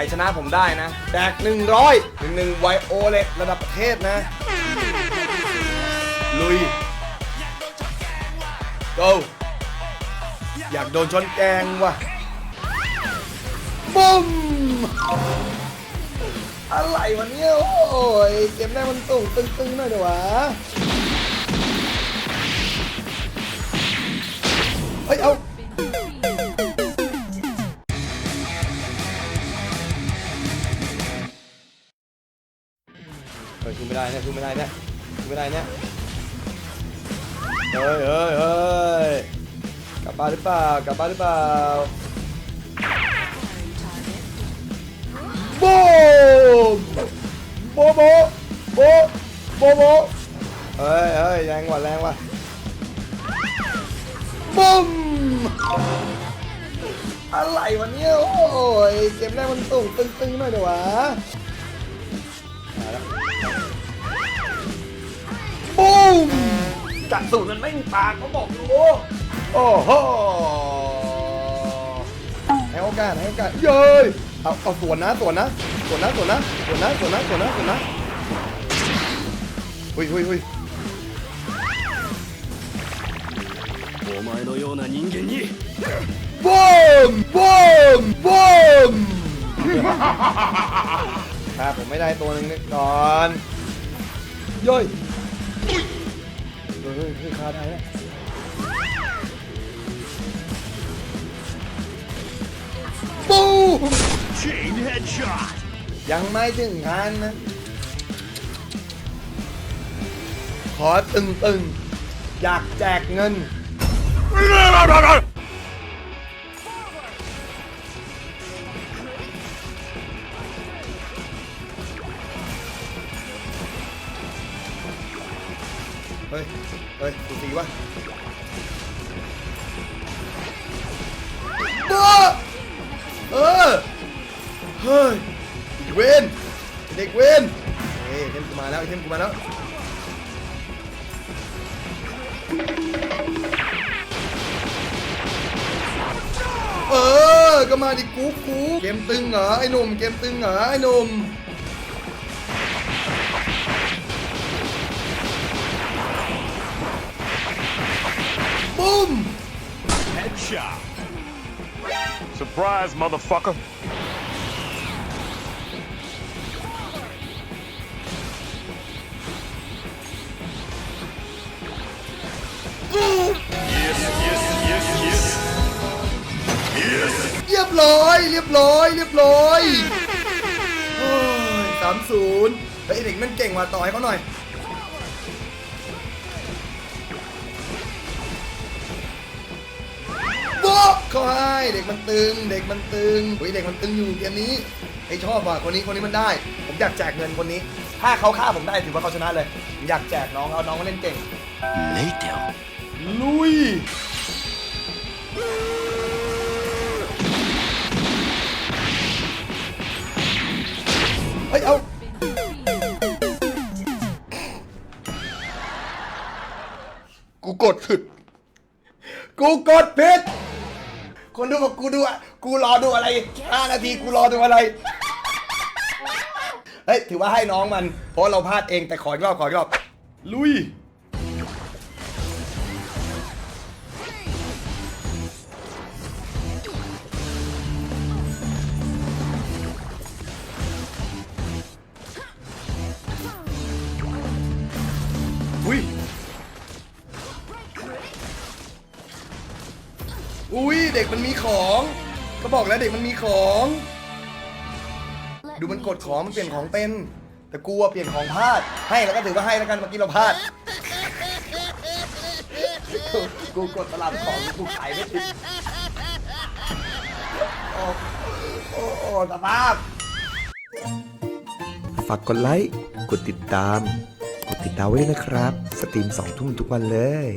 รชนะผมได้นะแจก100 11ไวโอเลตระดับประเทศนะ ลุย go อยากโดนชนแกงว่ะบุ้มอะไรวะเนี่ยโอ้ยเกมแรกมันตุ่งตึงๆหน่อยเดี๋ยววะเฮ้ยเอา ไม่ได้เนี่ยไม่ได้เนี่ยเนี่ยเฮ้ยเฮ้ยเฮ้ยกลับบ้านหรือเปล่ากลับบ้านหรือเปล่าบมโบโบโบโบโบเฮ้ยเฮ้ยแรงว่ะแรงว่ะบูมอะไรวะเนี่ยโอ้ยเกมแรกมันตุ่งตึงๆหน่อยเดี๋ยววะ มจัดสูตรมันไม่มีปากเขาบอกอยู่โอ้โหให้โอกาสให้โอกาสเย้ยเอาเอาสวนนะสวนนะสวนนะสวนนะสวนนะสวนนะสวนนะสวนนะหุยหุยหุย お前のような人間に บูมบูมบูมถ้าผมไม่ได้ตัวหนึงนี่ก่อนเย้ย เฮ้ยเฮ้ยเฮ้ยคาได้แล้วบูม Chain headshot ยังไม่ถึงงานนะ ขอตึงตึงๆอยากแจกเงิน เฮ้ย เฮ้ยดูสีวะบ้าเออ เฮ้ยเด็กเวนเด็กเวนเฮ้ยเทมกูมาแล้วเทมกูมาแล้วเออ ก็มาดิกูกูเกมตึงเหรอไอ้หนุ่ม เกมตึงเหรอไอ้หนุ่ม ปุ้ม headshot Surprise, motherfucker. ปุ้ม Yes, yes, yes, yes. Yes. เรียบร้อย เรียบร้อย เรียบร้อย โอ้ยสามศูนย์ไอ้เด็กมันเก่งว่ะต่อให้เขาหน่อย บ๊ะเขาให้เด็กมันตึง เด็กมันตึงเฮ้ยเด็กมันตึงอยู่เกมนี้ไอชอบว่ะคนนี้คนนี้มันได้ ผมอยากแจกเงินคนนี้ ถ้าเขาฆ่าผมได้ถือว่าเขาชนะเลยผมอยากแจกน้องเอาน้องมาเล่นเก่ง later ลุยเฮ้ยเอากูกดผิดกูกดผิด คนดูบอกกูดูอะกูรอดูอะไรห้านาทีกูรอดูอะไร เฮ้ย ถือว่าให้น้องมัน เพราะเราพลาดเองแต่ขออีกรอบขออีกรอบ ลุย อุ้ย เด็กมันมีของ ก็บอกแล้วเด็กมันมีของ ดูมันกดของมันเปลี่ยนของเป็น แต่กูอะเปลี่ยนของพลาด ให้แล้วก็ถือว่าให้แล้วกันเมื่อกี้เราพลาด กูกดตลาดของกูขายไม่ติดโอ้โอ้โอ้สภาพ ฝากกดไลค์ กดติดตาม กดติดดาวไว้ด้วยนะครับ สตรีมสองทุ่มทุกวันเลย